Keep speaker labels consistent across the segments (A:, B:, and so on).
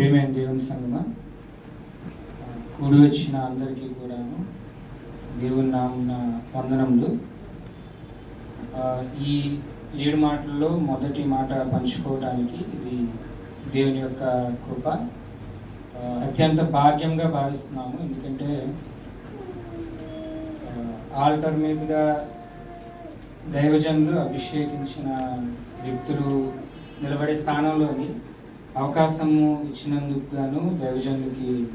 A: ప్రేమైన దేవుని సంగమ. కూడి వచ్చిన అందరికీ కూడాను దేవుని నామున వందనములు. ఈ ఏడు మాటల్లో మొదటి మాట పంచుకోవడానికి ఇది దేవుని యొక్క కృప. అత్యంత భాగ్యంగా భావిస్తున్నాము. ఎందుకంటే ఆల్టర్ మీదుగా దైవజనులు అభిషేకించిన వ్యక్తులు నిలబడే స్థానంలోని అవకాశము ఇచ్చినందుకు గాను దైవజనులకి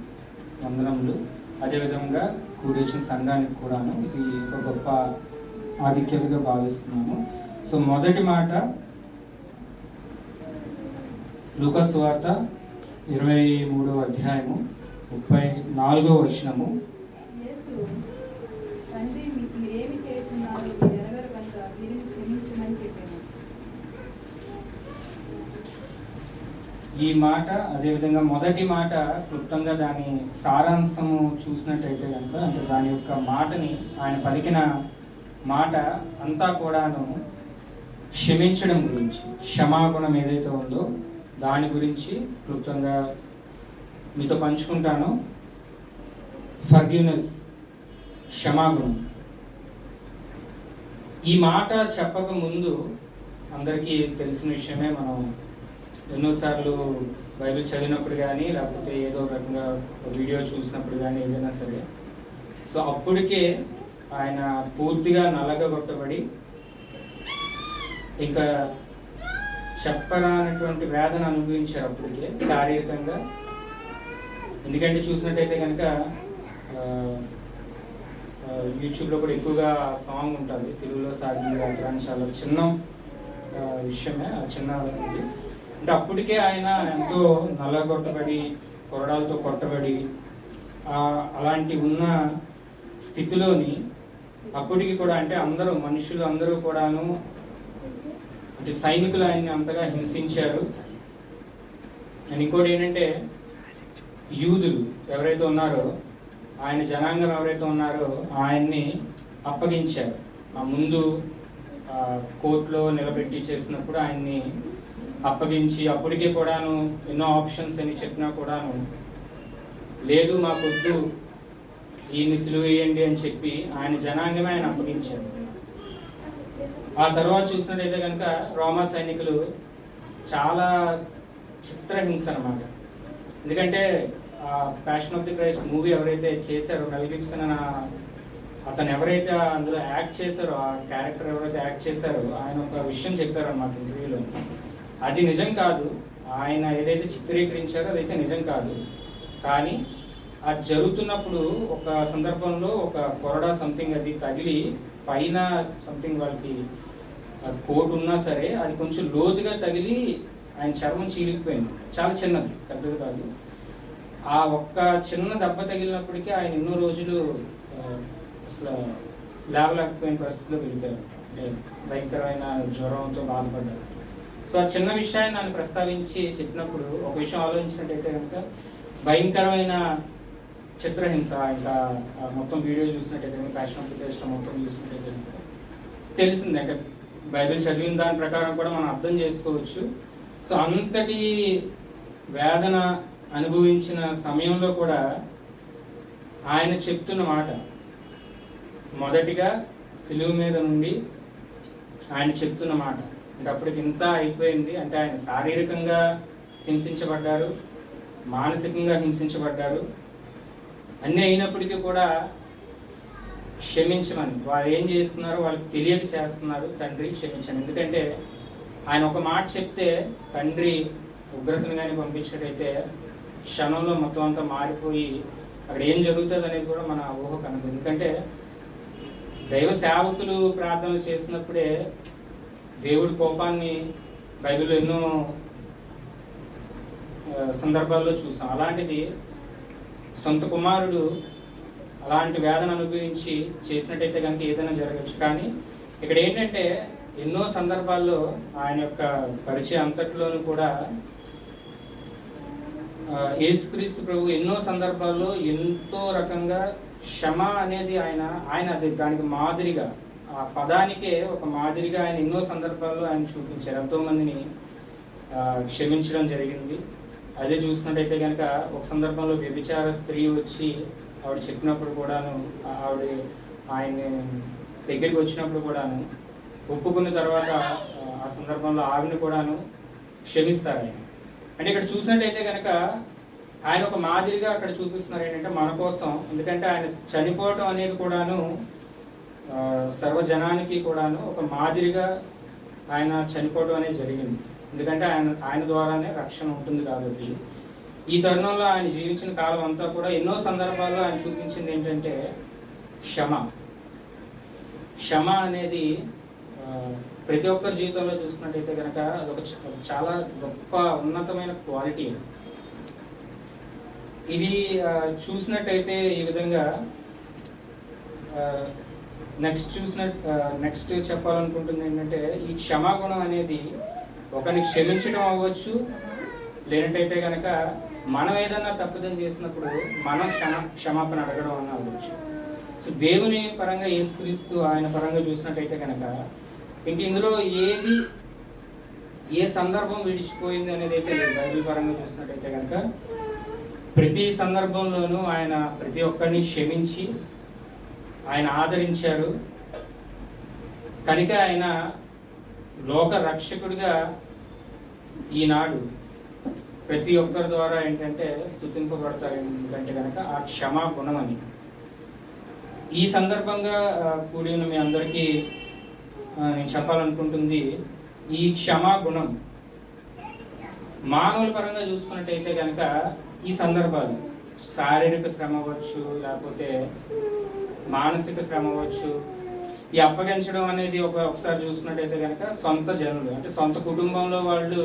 A: వందనములు. అదేవిధంగా కూడేసిన సంఘానికి కూడాను ఇది ఒక గొప్ప ఆధిక్యతగా భావిస్తున్నాము. సో మొదటి మాట లూకస్ వార్త ఇరవై మూడవ అధ్యాయము ముప్పై నాలుగో వచనము
B: యేసు తండ్రి మీ- మీరేమి చేయుచున్నారో మీరు ఎరగరు కనుక వీరిని క్షమించమని చెప్పాను
A: ఈ మాట అదేవిధంగా మొదటి మాట క్లుప్తంగా దాని సారాంశము చూసినట్టయితే కనుక అంటే దాని యొక్క మాటని ఆయన పలికిన మాట అంతా కూడాను క్షమించడం గురించి క్షమాగుణం ఏదైతే ఉందో దాని గురించి క్లుప్తంగా మీతో పంచుకుంటాను. ఫర్గివ్నెస్ క్షమాగుణం. ఈ మాట చెప్పక ముందు అందరికీ తెలిసిన విషయమే మనం ఎన్నోసార్లు బైబిల్ చదివినప్పుడు కానీ లేకపోతే ఏదో రకంగా వీడియో చూసినప్పుడు కానీ ఏదైనా సరే. సో అప్పటికే ఆయన పూర్తిగా నలగగొట్టబడి ఇంకా చెప్పరానటువంటి వేదన అనుభవించారు అప్పటికే శారీరకంగా. ఎందుకంటే చూసినట్టయితే కనుక యూట్యూబ్లో కూడా ఎక్కువగా సాంగ్ ఉంటుంది సిలువులో సాగింది యాత్ర చాలా చిన్న విషయమే ఆ చిన్న అంటే అప్పటికే ఆయన ఎంతో నల్లగొట్టబడి కొరడాలతో కొట్టబడి అలాంటి ఉన్న స్థితిలోని అప్పటికి కూడా అంటే అందరూ మనుషులు అందరూ కూడాను అంటే సైనికులు ఆయన్ని అంతగా హింసించారు. అండ్ ఇంకోటి ఏంటంటే యూదులు ఎవరైతే ఉన్నారో ఆయన జనాంగం ఎవరైతే ఉన్నారో ఆయన్ని అప్పగించారు. ఆ ముందు ఆ, కోర్టులో నిలబెట్టి చేసినప్పుడు ఆయన్ని అప్పగించి అప్పటికే కూడాను ఎన్నో ఆప్షన్స్ అని చెప్పినా కూడాను లేదు మాకొద్దు ఈయన్ని సిలువ వేయండి అని చెప్పి ఆయన జనాంగమే ఆయన అప్పగించారు. ఆ తర్వాత చూసినట్టయితే కనుక రోమా సైనికులు చాలా చిత్రహింస అనమాట ఎందుకంటే ఆ passion of the Christ movie ఎవరైతే చేశారో మెల్ గిబ్సన్ అన్న అతను ఎవరైతే అందులో యాక్ట్ చేశారో ఆ క్యారెక్టర్ ఎవరైతే యాక్ట్ చేశారో ఆయన ఒక విషయం చెప్పారు అనమాట ఇంటర్వ్యూలో అది నిజం కాదు. ఆయన ఏదైతే చిత్రీకరించారో అదైతే నిజం కాదు. కానీ అది జరుగుతున్నప్పుడు ఒక సందర్భంలో ఒక కొరడా సంథింగ్ అది తగిలి పైన సంథింగ్ వాళ్ళకి కోట్ ఉన్నా సరే అది కొంచెం లోతుగా తగిలి ఆయన చర్మం చీలిపోయింది. చాలా చిన్నది పెద్దది కాదు. ఆ ఒక్క చిన్న దెబ్బ తగిలినప్పటికీ ఆయన ఎన్నో రోజులు అసలు లేవలేకపోయిన పరిస్థితిలో వెళ్ళిపోయారు. భయంకరమైన జ్వరంతో బాధపడ్డారు. సో ఆ చిన్న విషయాన్ని నన్ను ప్రస్తావించి చెప్పినప్పుడు ఒక విషయం ఆలోచించినట్టయితే కనుక భయంకరమైన చిత్రహింస ఇంకా ఆ మొత్తం వీడియో చూసినట్టయితే కనుక ఫ్యాషన్ ఆఫ్ ది మొత్తం చూసినట్టయితే కనుక తెలిసింది. అంటే బైబిల్ చదివిన దాని ప్రకారం కూడా మనం అర్థం చేసుకోవచ్చు. సో అంతటి వేదన అనుభవించిన సమయంలో కూడా ఆయన చెప్తున్న మాట మొదటిగా సిలువు మీద నుండి ఆయన చెప్తున్న మాట అంటే అప్పటికి ఇంత అయిపోయింది. అంటే ఆయన శారీరకంగా హింసించబడ్డారు మానసికంగా హింసించబడ్డారు. అన్నీ అయినప్పటికీ కూడా క్షమించమని వారు ఏం చేస్తున్నారో వాళ్ళకి తెలియక చేస్తున్నారు తండ్రి క్షమించండి. ఎందుకంటే ఆయన ఒక మాట చెప్తే తండ్రి ఉగ్రతను కానీ పంపించినట్టయితే క్షణంలో మొత్తం అంతా మారిపోయి అక్కడ ఏం జరుగుతుంది అనేది కూడా మన ఊహ కనదు ఎందుకంటే దైవ సేవకులు ప్రార్థనలు చేసినప్పుడే దేవుడి కోపాన్ని బైబిల్ ఎన్నో సందర్భాల్లో చూసాం. అలాంటిది సొంత కుమారుడు అలాంటి వేదన అనుభవించి చేసినట్టయితే కనుక ఏదైనా జరగచ్చు. కానీ ఇక్కడ ఏంటంటే ఎన్నో సందర్భాల్లో ఆయన యొక్క పరిచయం అంతట్లోనూ కూడా యేసుక్రీస్తు ప్రభు ఎన్నో సందర్భాల్లో ఎంతో రకంగా క్షమ అనేది ఆయన ఆయన అది దానికి మాదిరిగా ఆ పదానికే ఒక మాదిరిగా ఆయన ఎన్నో సందర్భాల్లో ఆయన చూపించారు. ఎంతోమందిని క్షమించడం జరిగింది. అదే చూసినట్టయితే కనుక ఒక సందర్భంలో వ్యభిచార స్త్రీ వచ్చి ఆవిడ చెప్పినప్పుడు కూడాను ఆవిడ ఆయన దగ్గరికి వచ్చినప్పుడు కూడాను ఒప్పుకున్న తర్వాత ఆ, సందర్భంలో ఆవిడని కూడాను క్షమిస్తారు ఆయన. అంటే ఇక్కడ చూసినట్టయితే కనుక ఆయన ఒక మాదిరిగా అక్కడ చూపిస్తున్నారు ఏంటంటే మన కోసం. ఎందుకంటే ఆయన చనిపోవటం అనేది కూడాను సర్వజనానికి కూడాను ఒక మాదిరిగా ఆయన చనిపోవడం అనేది జరిగింది. ఎందుకంటే ఆయన ఆయన ద్వారానే రక్షణ ఉంటుంది కాబట్టి. ఈ తరుణంలో ఆయన జీవించిన కాలం అంతా కూడా ఎన్నో సందర్భాల్లో ఆయన చూపించింది ఏంటంటే క్షమ. క్షమ అనేది ప్రతి ఒక్కరి జీవితంలో చూసుకున్నట్టయితే కనుక అదొక చాలా గొప్ప ఉన్నతమైన క్వాలిటీ ఇది చూసినట్టయితే ఈ విధంగా నెక్స్ట్ చూసిన నెక్స్ట్ చెప్పాలనుకుంటుంది ఏంటంటే ఈ క్షమాగుణం అనేది ఒకరిని క్షమించడం అవ్వచ్చు లేనట్టయితే కనుక మనం ఏదన్నా తప్పుదం చేసినప్పుడు మనం క్షమ క్షమాపణ అడగడం అన్న అవ్వచ్చు. సో దేవుని పరంగా ఏసుక్రీస్తూ ఆయన పరంగా చూసినట్టయితే కనుక ఇంక ఇందులో ఏది ఏ సందర్భం విడిచిపోయింది అనేది అయితే లేదు బైబిల్ పరంగా చూసినట్టయితే కనుక ప్రతి సందర్భంలోనూ ఆయన ప్రతి ఒక్కరిని క్షమించి ఆయన ఆదరించారు కనుక ఆయన లోక రక్షకుడిగా ఈనాడు ప్రతి ఒక్కరి ద్వారా ఏంటంటే స్థుతింపబడతారు ఎందుకంటే కనుక ఆ క్షమా గుణం అని ఈ సందర్భంగా ఆ, కూడి ఉన్న మీ అందరికీ నేను చెప్పాలనుకుంటుంది ఈ క్షమా గుణం. మానవుల పరంగా చూసుకున్నట్టయితే కనుక ఈ సందర్భాలు శారీరక శ్రమ అవ్వచ్చు లేకపోతే మానసిక శ్రమ అవ్వచ్చు. ఈ అప్పగించడం అనేది ఒక ఒకసారి చూసుకున్నట్టయితే కనుక సొంత జనులు అంటే సొంత కుటుంబంలో వాళ్ళు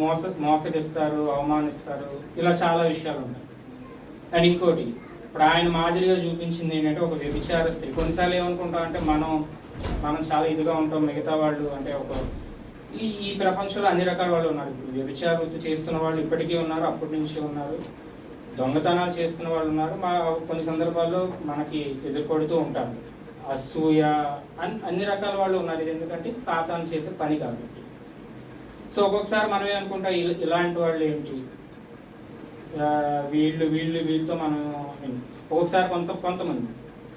A: మోస మోసగిస్తారు అవమానిస్తారు. ఇలా చాలా విషయాలు ఉన్నాయి అండ్ ఇంకోటి ఇప్పుడు ఆయన మాదిరిగా చూపించింది ఏంటంటే ఒక వ్యభిచార స్త్రీ. కొన్నిసార్లు ఏమనుకుంటాం అంటే మనం మనం చాలా ఇదిగా ఉంటాం మిగతా వాళ్ళు అంటే ఒక ఈ ఈ ప్రపంచంలో అన్ని రకాల వాళ్ళు ఉన్నారు. ఇప్పుడు వ్యభిచార వృత్తి చేస్తున్న వాళ్ళు ఇప్పటికీ ఉన్నారు అప్పటి నుంచి ఉన్నారు. దొంగతనాలు చేస్తున్న వాళ్ళు ఉన్నారు. మా కొన్ని సందర్భాల్లో మనకి ఎదుర్కొడుతూ ఉంటారు అసూయ అన్- అన్ని రకాల వాళ్ళు ఉన్నారు. ఇది ఎందుకంటే సాతాను చేసే పని కాబట్టి. సో ఒక్కొక్కసారి మనమే అనుకుంటా ఇలాంటి వాళ్ళు ఏంటి? వీళ్ళు వీళ్ళు వీళ్ళతో మనం ఒక్కొక్కసారి కొంత కొంతమంది.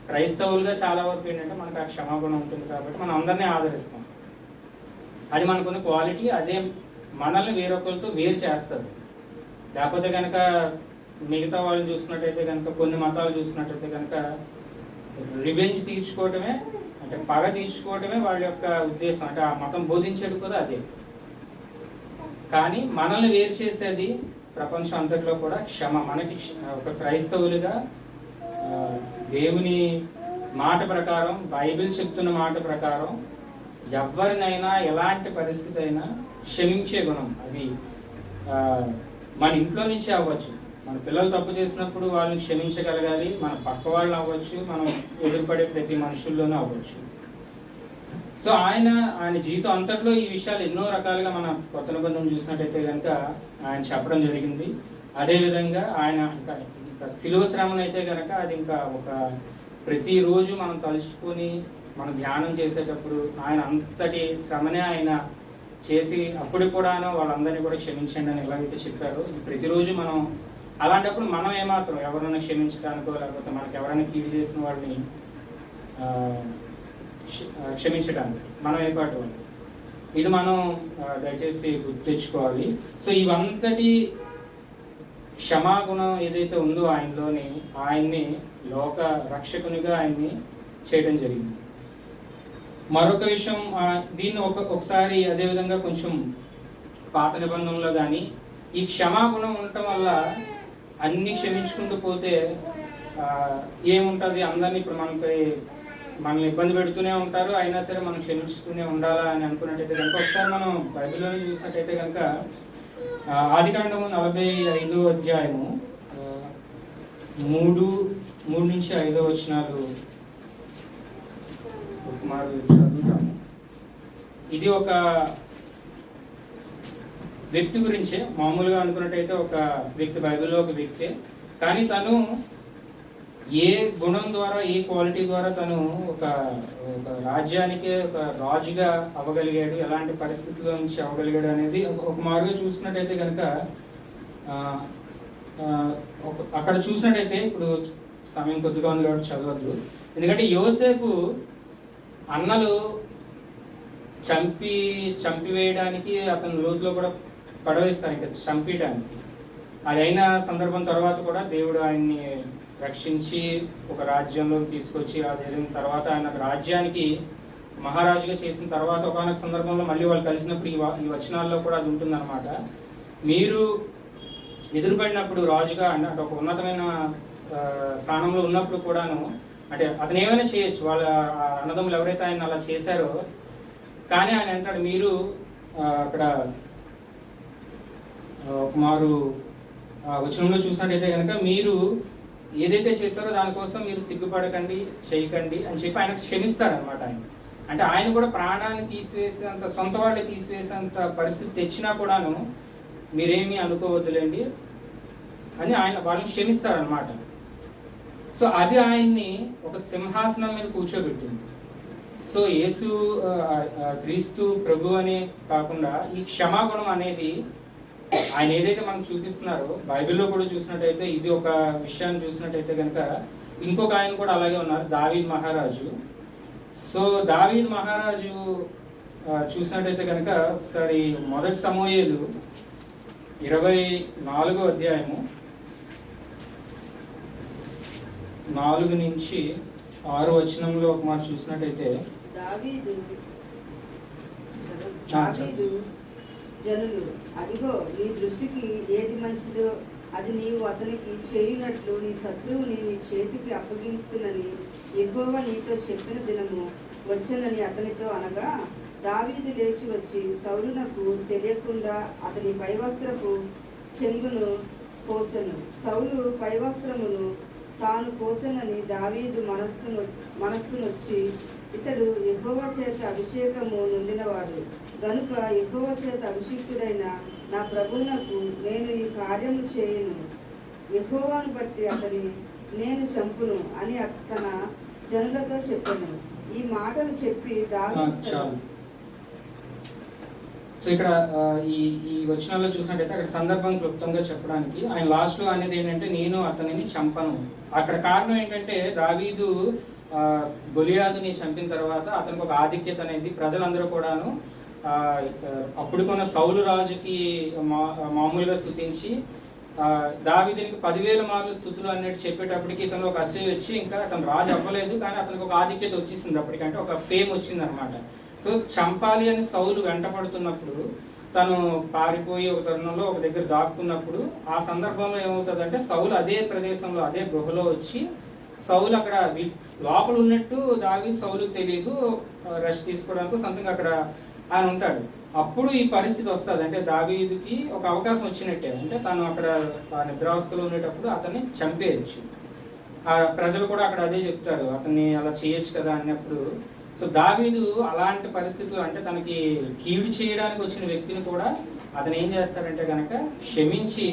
A: క్రైస్తవులుగా చాలా వరకు ఏంటంటే మనకు ఆ క్షమాగుణం ఉంటుంది కాబట్టి మనం అందరినీ ఆదరిస్తాం. అది మనకున్న క్వాలిటీ అదే మనల్ని వేరొకరితో వేరు చేస్తుంది. లేకపోతే కనుక మిగతా వాళ్ళు చూసుకున్నట్టయితే కనుక కొన్ని మతాలు చూసుకున్నట్టయితే కనుక రివెంజ్ తీర్చుకోవటమే అంటే పగ తీర్చుకోవటమే వాళ్ళ యొక్క ఉద్దేశం. అంటే ఆ మతం బోధించేది కూడా అదే. కానీ మనల్ని వేరు చేసేది ప్రపంచం అంతట్లో కూడా క్షమ. మనకి ఒక క్రైస్తవులుగా దేవుని మాట ప్రకారం బైబిల్ చెప్తున్న మాట ప్రకారం ఎవరినైనా ఎలాంటి పరిస్థితి అయినా క్షమించే గుణం. అది మన ఇంట్లో నుంచే అవ్వచ్చు. మన పిల్లలు తప్పు చేసినప్పుడు వాళ్ళని క్షమించగలగాలి మన పక్క వాళ్ళు అవ్వచ్చు మనం ఎదురుపడే ప్రతి మనుషుల్లోనూ అవ్వచ్చు. సో ఆయన ఆయన జీవితం అంతట్లో ఈ విషయాలు ఎన్నో రకాలుగా మన కొత్త నిబంధన చూసినట్టయితే కనుక ఆయన చెప్పడం జరిగింది. అదేవిధంగా ఆయన ఇంకా ఇంకా శిలువ శ్రమను అయితే కనుక అది ఇంకా ఒక ప్రతిరోజు మనం తలుచుకొని మనం ధ్యానం చేసేటప్పుడు ఆయన అంతటి శ్రమనే ఆయన చేసి అప్పుడు కూడాను వాళ్ళందరినీ కూడా క్షమించండి అని ఎలాగైతే చెప్పారో ఇది ప్రతిరోజు మనం అలాంటప్పుడు మనం ఏమాత్రం ఎవరైనా క్షమించడానికో లేకపోతే మనకి ఎవరైనా కీడు చేసిన వాడిని క్షమించడానికి మనం ఏర్పాటు వాళ్ళు ఇది మనం దయచేసి గుర్తు తెచ్చుకోవాలి. సో ఇవంతటి క్షమాగుణం ఏదైతే ఉందో ఆయనలోని ఆయన్ని లోక రక్షకునిగా ఆయన్ని చేయడం జరిగింది. మరొక విషయం దీన్ని ఒక ఒకసారి అదేవిధంగా కొంచెం పాత నిబంధనలో కానీ ఈ క్షమాగుణం ఉండటం వల్ల అన్ని క్షమించుకుంటూ పోతే ఏముంటుంది? అందరినీ ఇప్పుడు మనకి మనల్ని ఇబ్బంది పెడుతూనే ఉంటారు. అయినా సరే మనం క్షమించుతూనే ఉండాలా అని అనుకున్నట్టయితే కనుక ఒకసారి మనం బైబిల్లో చూసినట్టయితే కనుక ఆదికాండము నలభై ఐదో అధ్యాయము మూడు మూడు నుంచి ఐదో వచ్చినాలు చదువుతాము. ఇది ఒక వ్యక్తి గురించే మామూలుగా అనుకున్నట్టయితే ఒక వ్యక్తి బైబిల్లో ఒక వ్యక్తే. కానీ తను ఏ గుణం ద్వారా ఏ క్వాలిటీ ద్వారా తను ఒక ఒక రాజ్యానికి ఒక రాజుగా అవ్వగలిగాడు ఎలాంటి పరిస్థితుల్లో నుంచి అవ్వగలిగాడు అనేది ఒక- మారుగా చూసినట్టయితే కనుక ఒక- అక్కడ చూసినట్టయితే ఇప్పుడు సమయం కొద్దిగా ఉంది కాబట్టి చదవద్దు. ఎందుకంటే యోసేపు అన్నలు చంపి చంపివేయడానికి అతను లోతులో కూడా పడవేస్తానికి చంపేయడానికి. అది అయిన సందర్భం తర్వాత కూడా దేవుడు ఆయన్ని రక్షించి ఒక రాజ్యంలోకి తీసుకొచ్చి అది జరిగిన తర్వాత ఆయన రాజ్యానికి మహారాజుగా చేసిన తర్వాత ఒకనొక సందర్భంలో మళ్ళీ వాళ్ళు కలిసినప్పుడు ఈ వ- ఈ వచనాల్లో కూడా అది ఉంటుందన్నమాట. మీరు ఎదురుపడినప్పుడు రాజుగా అంటే ఒక ఉన్నతమైన స్థానంలో ఉన్నప్పుడు కూడాను అంటే అతను ఏమైనా చేయొచ్చు వాళ్ళ ఆ అన్నదమ్ములు ఎవరైతే ఆయన అలా చేశారో కానీ ఆయన అంటాడు మీరు అక్కడ కుమారు వచనంలో చూసినట్టయితే కనుక మీరు ఏదైతే చేస్తారో దానికోసం మీరు సిగ్గుపడకండి చేయకండి అని చెప్పి ఆయన క్షమిస్తాడనమాట ఆయన. అంటే ఆయన కూడా ప్రాణాన్ని తీసివేసేంత సొంత వాళ్ళే తీసివేసేంత పరిస్థితి తెచ్చినా కూడాను మీరేమీ అనుకోవద్దులేండి అని ఆయన వాళ్ళని క్షమిస్తారనమాట సో అది ఆయన్ని ఒక సింహాసనం మీద కూర్చోబెట్టింది. సో యేసు క్రీస్తు ప్రభు అనే కాకుండా ఈ క్షమాగుణం అనేది ఆయన ఏదైతే మనకు చూపిస్తున్నారో బైబిల్లో కూడా చూసినట్టయితే ఇది ఒక విషయాన్ని చూసినట్టయితే కనుక ఇంకొక ఆయన కూడా అలాగే ఉన్నారు దావీద్ మహారాజు. సో దావీద్ మహారాజు చూసినట్టయితే కనుక ఒకసారి మొదటి సమూహేలు ఇరవై నాలుగో అధ్యాయము నాలుగు నుంచి ఆరు వచనంలో ఒక మాట చూసినట్టయితే
C: జనులు. అదిగో నీ దృష్టికి ఏది మంచిదో అది నీవు అతనికి చేయునట్లు నీ శత్రువుని నీ చేతికి అప్పగించునని ఎక్కువ నీతో చెప్పిన దినము వచ్చనని అతనితో అనగా దావీదు లేచి వచ్చి సౌలునకు తెలియకుండా అతని పైవస్త్రపు చెంగును కోసెను. సౌలు పైవస్త్రమును తాను కోసెనని దావీదు మనస్సును మనస్సునొచ్చి ఇతడు ఎగువ చేత అభిషేకము నొందినవాడు. గనుక యెహోవా చేత అభిషిక్తుడైన నా ప్రభువునకు నేను ఈ కార్యము చేయను. యెహోవాను బట్టి అతని నేను చంపును అని తన జనులతో చెప్పాను. ఈ మాటలు చెప్పి
A: చాలు. సో ఇక్కడ ఈ ఈ వచనాల్లో చూసినట్టయితే అక్కడ సందర్భం క్లుప్తంగా చెప్పడానికి ఆయన లాస్ట్లో అనేది ఏంటంటే నేను అతనిని చంపను. అక్కడ కారణం ఏంటంటే దావీదు గొలియాదుని చంపిన తర్వాత అతనికి ఒక ఆధిక్యత అనేది ప్రజలందరూ కూడాను అప్పుడుకున్న అప్పుడు కొన్న సౌలు రాజుకి మా మామూలుగా స్థుతించి ఆ, పదివేల మార్లు స్థుతులు అన్నట్టు చెప్పేటప్పటికి ఇతను ఒక అసూయ వచ్చి ఇంకా అతను రాజు అవ్వలేదు కానీ అతనికి ఒక ఆధిక్యత వచ్చేసింది అప్పటికంటే ఒక ఫేమ్ వచ్చింది అనమాట సో చంపాలి అని సౌలు వెంటపడుతున్నప్పుడు తను పారిపోయి ఒక తరుణంలో ఒక దగ్గర దాక్కున్నప్పుడు ఆ సందర్భంలో ఏమవుతుందంటే సౌలు అదే ప్రదేశంలో అదే గుహలో వచ్చి సౌలు అక్కడ వి- లోపల ఉన్నట్టు దావి సౌలుకు తెలియదు రెస్ట్ తీసుకోవడానికి సొంతంగా అక్కడ ఆయన ఉంటాడు. అప్పుడు ఈ పరిస్థితి వస్తుంది. అంటే దావీదుకి ఒక అవకాశం వచ్చినట్టే. అంటే తను అక్కడ ఆ నిద్రావస్థలో ఉండేటప్పుడు అతన్ని చంపేయచ్చు. ఆ ప్రజలు కూడా అక్కడ అదే చెప్తారు. అతన్ని అలా చేయొచ్చు కదా అన్నప్పుడు. సో దావీదు అలాంటి పరిస్థితులు అంటే తనకి కీడు చేయడానికి వచ్చిన వ్యక్తిని కూడా అతను ఏం చేస్తాడంటే కనుక క్షమించి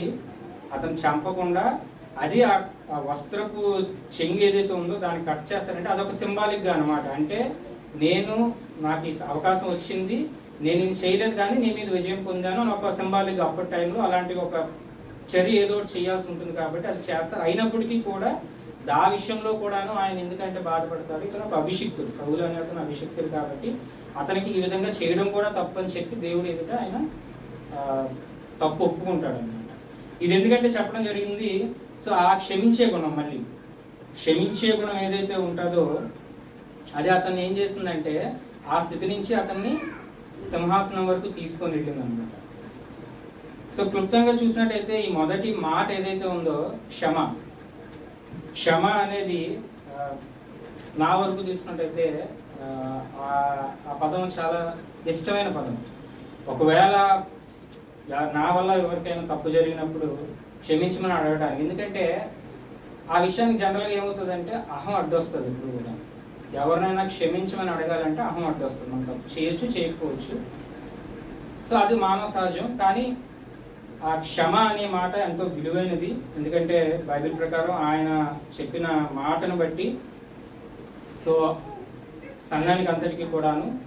A: అతను చంపకుండా అది ఆ వస్త్రపు చెంగు ఏదైతే ఉందో దాన్ని కట్ చేస్తారంటే అదొక సింబాలిక్గా అనమాట అంటే నేను నాకు ఈ అవకాశం వచ్చింది నేను చేయలేదు కానీ నీ మీద విజయం పొందాను అని ఒక సింబాలిక్ అప్పటి టైంలో అలాంటి ఒక చర్య ఏదో ఒకటి చేయాల్సి ఉంటుంది కాబట్టి అది చేస్తారు అయినప్పటికీ కూడా దా విషయంలో కూడాను ఆయన ఎందుకంటే బాధపడతారు? ఇతను ఒక అభిషిక్తుడు సౌలు అనే అతను అభిషిక్తుడు కాబట్టి అతనికి ఈ విధంగా చేయడం కూడా తప్పు అని చెప్పి దేవుడు ఎదుట ఆయన తప్పు ఒప్పుకుంటాడు అనమాట ఇది ఎందుకంటే చెప్పడం జరిగింది సో ఆ క్షమించే గుణం మళ్ళీ. క్షమించే గుణం ఏదైతే ఉంటుందో అది అతన్ని ఏం చేస్తుందంటే ఆ స్థితి నుంచి అతన్ని సింహాసనం వరకు తీసుకొని వెళ్ళింది అనమాట సో క్లుప్తంగా చూసినట్టయితే ఈ మొదటి మాట ఏదైతే ఉందో క్షమ. క్షమ అనేది నా వరకు తీసుకున్నట్టయితే ఆ, పదం చాలా ఇష్టమైన పదం. ఒకవేళ నా వల్ల ఎవరికైనా తప్పు జరిగినప్పుడు క్షమించమని అడగడానికి ఎందుకంటే ఆ విషయానికి జనరల్గా ఏమవుతుందంటే అహం అడ్డొస్తుంది ఇప్పుడు కూడా. ఎవరినైనా క్షమించమని అడగాలంటే అహం అడ్డొస్తుంది. మనం తప్పు చేయొచ్చు చేయకపోవచ్చు. సో అది మానవ సహజం. కానీ ఆ క్షమ అనే మాట ఎంతో విలువైనది. ఎందుకంటే బైబిల్ ప్రకారం ఆయన చెప్పిన మాటను బట్టి సో సంఘానికి అంతటికీ కూడాను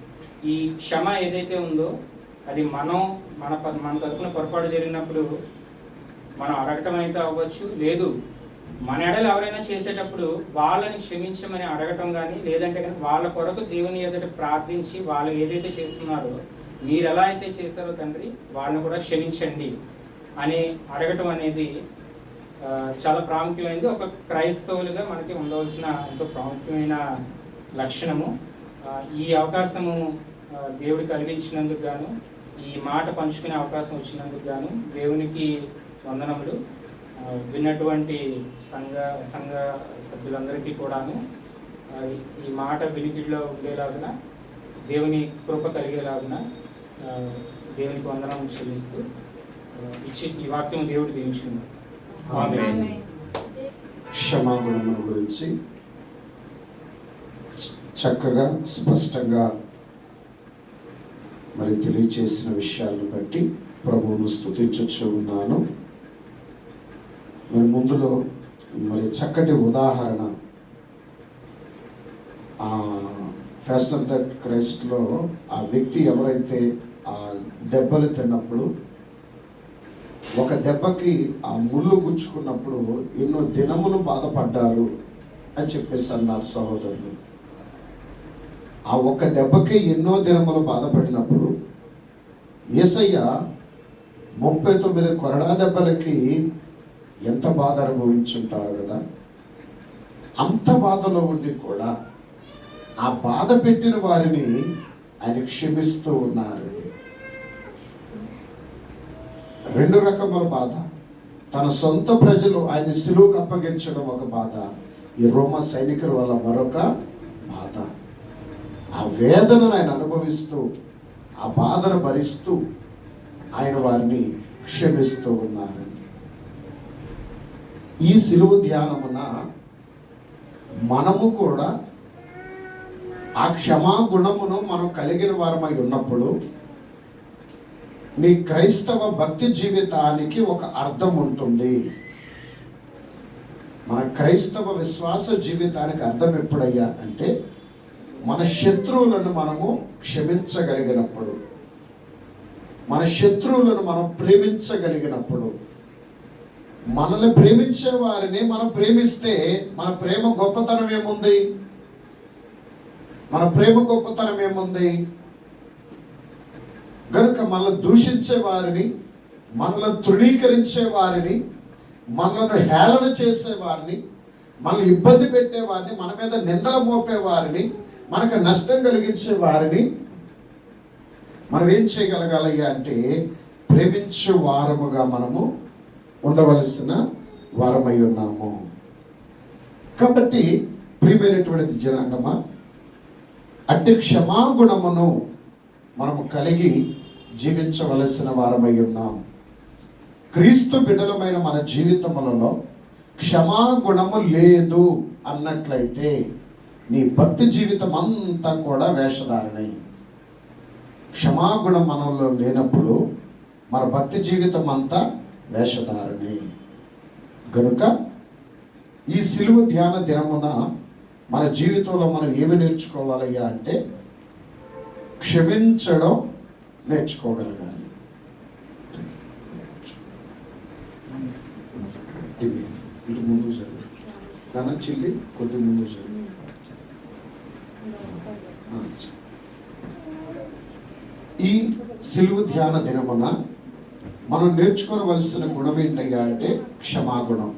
A: ఈ క్షమ ఏదైతే ఉందో అది మనం మన ప- మన తరపున పొరపాటు జరిగినప్పుడు మనం అడగటం అయితే అవ్వచ్చు. లేదు మన ఎడలు ఎవరైనా చేసేటప్పుడు వాళ్ళని క్షమించమని అడగటం కానీ లేదంటే కానీ వాళ్ళ కొరకు దేవుని ఎదుట ప్రార్థించి వాళ్ళు ఏదైతే చేస్తున్నారో మీరు ఎలా అయితే చేస్తారో తండ్రి వాళ్ళని కూడా క్షమించండి అని అడగటం అనేది చాలా ప్రాముఖ్యమైనది ఒక క్రైస్తవులుగా మనకి ఉండవలసిన ఎంతో ప్రాముఖ్యమైన లక్షణము. ఈ అవకాశము దేవుడు కలిగించినందుకు గాను ఈ మాట పంచుకునే అవకాశం వచ్చినందుకు గాను దేవునికి వందనములు. విన్నటువంటి సంఘ సంఘ సభ్యులందరికీ కూడాను ఈ- మాట వినికిడిలో ఉండేలాగున దేవుని కృప కలిగేలాగున దేవునికి వందనం చెల్లిస్తూ ఇచ్చి ఈ వాక్యం దేవుడు. ఆమేన్.
D: క్షమాగుణముల గురించి చక్కగా స్పష్టంగా మరి తెలియచేసిన విషయాలను బట్టి ప్రభువును స్తుతించచ్చు ఉన్నాను మరి ముందులో మరి చక్కటి ఉదాహరణ. ఆ ఫెస్ట్ ఆఫ్ ద క్రైస్ట్లో ఆ వ్యక్తి ఎవరైతే ఆ దెబ్బలు తిన్నప్పుడు ఒక దెబ్బకి ఆ ముళ్ళు గుచ్చుకున్నప్పుడు ఎన్నో దినములు బాధపడ్డారు అని చెప్పేసి అన్నారు సహోదరులు. ఆ ఒక్క దెబ్బకి ఎన్నో దినములు బాధపడినప్పుడు ఏసయ్య ముప్పై తొమ్మిది కొరడా దెబ్బలకి ఎంత బాధ అనుభవించుంటారు కదా. అంత బాధలో ఉండి కూడా ఆ బాధ పెట్టిన వారిని ఆయన క్షమిస్తూ ఉన్నారు. రెండు రకముల బాధ. తన సొంత ప్రజలు ఆయన సిలువుకు అప్పగించడం ఒక బాధ. ఈ రోమ సైనికుల వల్ల మరొక బాధ. ఆ వేదనను ఆయన అనుభవిస్తూ ఆ బాధను భరిస్తూ ఆయన వారిని క్షమిస్తూ ఉన్నారు. ఈ సిలువు ధ్యానమున మనము కూడా ఆ క్షమా గుణమును మనం కలిగిన వారమై ఉన్నప్పుడు మీ క్రైస్తవ భక్తి జీవితానికి ఒక అర్థం ఉంటుంది. మన క్రైస్తవ విశ్వాస జీవితానికి అర్థం ఎప్పుడయ్యా అంటే మన శత్రువులను మనము క్షమించగలిగినప్పుడు మన శత్రువులను మనం ప్రేమించగలిగినప్పుడు మనల్ని ప్రేమించే వారిని మనం ప్రేమిస్తే మన ప్రేమ గొప్పతనం ఏముంది? మన ప్రేమ గొప్పతనం ఏముంది? గనుక మనల్ని దూషించే వారిని మనల్ని తృణీకరించే వారిని మనల్ని హేళన చేసే వారిని మనల్ని ఇబ్బంది పెట్టే వారిని మన మీద నిందలు మోపే వారిని మనకు నష్టం కలిగించే వారిని మనం ఏం చేయగలగాలయ్యా అంటే ప్రేమించే వారముగా మనము ఉండవలసిన వారమై ఉన్నాము. కాబట్టి ప్రియమైనటువంటి జనాంగమా అట్టి క్షమాగుణమును మనము కలిగి జీవించవలసిన వారమై ఉన్నాం. క్రీస్తు బిడలమైన మన జీవితములలో క్షమాగుణము లేదు అన్నట్లయితే నీ భక్తి జీవితం అంతా కూడా వేషధారణే. క్షమాగుణం మనలో లేనప్పుడు మన భక్తి జీవితం అంతా వేషధారణి. గనుక ఈ సిలువ ధ్యాన దినమున మన జీవితంలో మనం ఏమి నేర్చుకోవాలయ్యా అంటే క్షమించడం నేర్చుకోగలగాలి. ఇటు ముందు జరుగు. నాన్న చిల్లి కొద్ది ముందు జరుగు. ఈ సిలువ ధ్యాన దినమున మనం నేర్చుకోవలసిన గుణం ఏంటయ్యా అంటే క్షమాగుణం.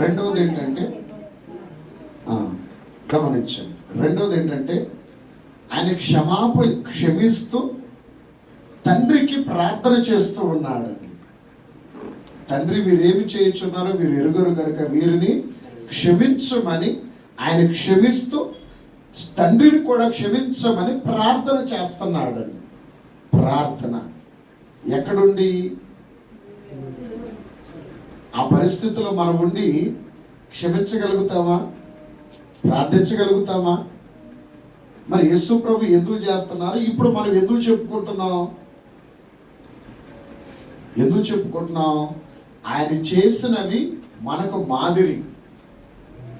D: రెండవది ఏంటంటే గమనించండి. రెండవది ఏంటంటే ఆయన క్షమాప క్షమిస్తూ తండ్రికి ప్రార్థన చేస్తూ ఉన్నాడండి. తండ్రి వీరేమి చేయించున్నారో వీరు ఎరుగరు కనుక వీరిని క్షమించమని ఆయన క్షమిస్తూ తండ్రిని కూడా క్షమించమని ప్రార్థన చేస్తున్నాడండి. ప్రార్థన. ఎక్కడుండి? ఆ పరిస్థితుల్లో మనం ఉండి క్షమించగలుగుతామా? ప్రార్థించగలుగుతామా? మరి యేసు ప్రభు ఎందుకు చేస్తున్నారు? ఇప్పుడు మనం ఎందుకు చెప్పుకుంటున్నాం? ఎందుకు చెప్పుకుంటున్నాం? ఆయన చేసినవి మనకు మాదిరి.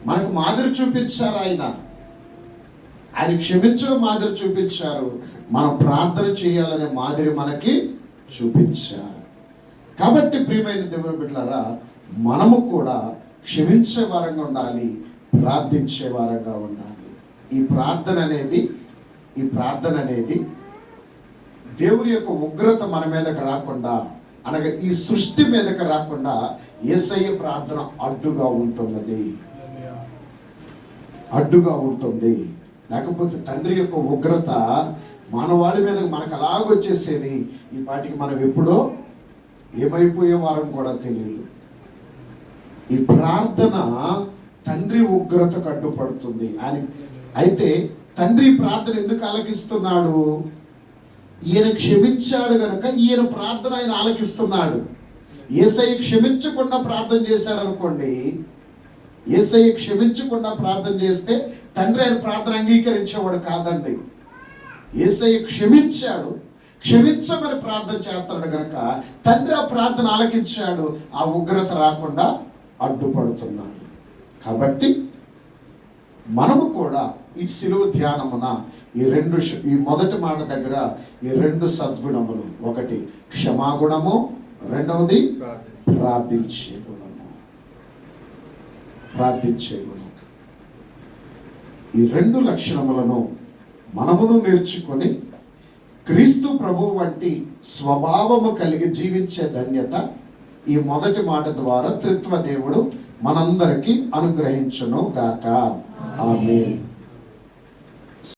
D: మనకు మాదిరి చూపించారు ఆయన. ఆయన క్షమించడం మాదిరి చూపించారు. మనం ప్రార్థన చేయాలనే మాదిరి మనకి చూపించారు. కాబట్టి ప్రియమైన దేవుని బిడ్డలారా మనము కూడా క్షమించే వారంగా ఉండాలి ప్రార్థించే వారంగా ఉండాలి. ఈ ప్రార్థన అనేది ఈ ప్రార్థన అనేది దేవుని యొక్క ఉగ్రత మన మీదకి రాకుండా అనగా ఈ సృష్టి మీదకి రాకుండా ఏసయ్య ప్రార్థన అడ్డుగా ఉంటున్నది. అడ్డుగా ఉంటుంది లేకపోతే తండ్రి యొక్క ఉగ్రత మన వాళ్ళ మీద మనకు అలాగొచ్చేసేది ఈ పాటికి మనం ఎప్పుడో ఏమైపోయే వారం కూడా తెలియదు. ఈ ప్రార్థన తండ్రి ఉగ్రతకు అడ్డుపడుతుంది అని అయితే తండ్రి ప్రార్థన ఎందుకు ఆలకిస్తున్నాడు? ఈయన క్షమించాడు కనుక ఈయన ప్రార్థన ఆయన ఆలకిస్తున్నాడు. ఏసై క్షమించకుండా ప్రార్థన చేశాడు అనుకోండి ఏసై క్షమించకుండా ప్రార్థన చేస్తే తండ్రి ఆయన ప్రార్థన అంగీకరించేవాడు కాదండి. ఏసయ్య క్షమించాడు. క్షమించమని ప్రార్థన చేస్తాడు కనుక తండ్రి ఆ ప్రార్థన ఆలకించాడు ఆ ఉగ్రత రాకుండా అడ్డుపడుతున్నాడు. కాబట్టి మనము కూడా ఈ సిలువ ధ్యానమున ఈ రెండు ఈ మొదటి మాట దగ్గర ఈ రెండు సద్గుణములు. ఒకటి క్షమాగుణము. రెండవది ప్రార్థించే గుణము. ప్రార్థించే గుణం ఈ రెండు లక్షణములను మనమును నేర్చుకొని క్రీస్తు ప్రభు వంటి స్వభావము కలిగి జీవించే ధన్యత ఈ మొదటి మాట ద్వారా త్రిత్వ దేవుడు మనందరికీ అనుగ్రహించును గాక. ఆమె